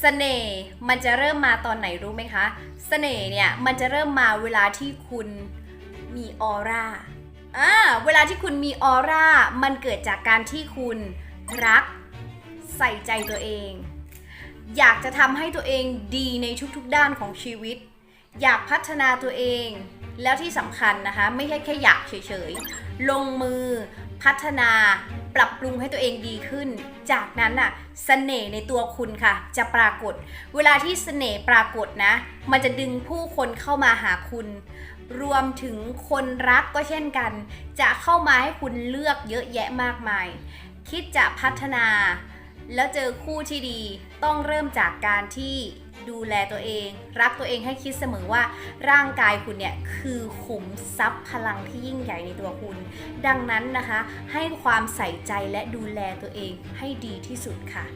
เสน่ห์มันจะเริ่มมาตอนไหนรู้ไหมคะเสน่ห์เนี่ยมันจะเริ่มมาเวลาที่คุณมีออร่าอ่าเวลาที่คุณมีออร่ามันเกิดจากการที่คุณรักใส่ใจตัวเอง อยากจะทำให้ตัวเองดีในทุกๆด้านของชีวิต อยากพัฒนาตัวเอง แล้วที่สำคัญนะคะ ไม่ใช่แค่อยากเฉยๆ ลงมือพัฒนาปรับปรุงให้ตัวเองดีขึ้น จากนั้นน่ะเสน่ห์ในตัวคุณค่ะ จะปรากฏ เวลาที่เสน่ห์ปรากฏนะ มันจะดึงผู้คนเข้ามาหาคุณ รวมถึงคนรักก็เช่นกัน จะเข้ามาให้คุณเลือกเยอะแยะมากมาย คิดจะพัฒนา แล้วเจอคู่ที่ดีต้องเริ่มจากการที่ ดูแลตัวเอง รักตัวเองให้คิดเสมอว่าร่างกายคุณเนี่ยคือขุมทรัพย์พลังที่ยิ่งใหญ่ในตัวคุณ ดังนั้นนะคะ ให้ความใส่ใจและดูแลตัวเองให้ดีที่สุดค่ะ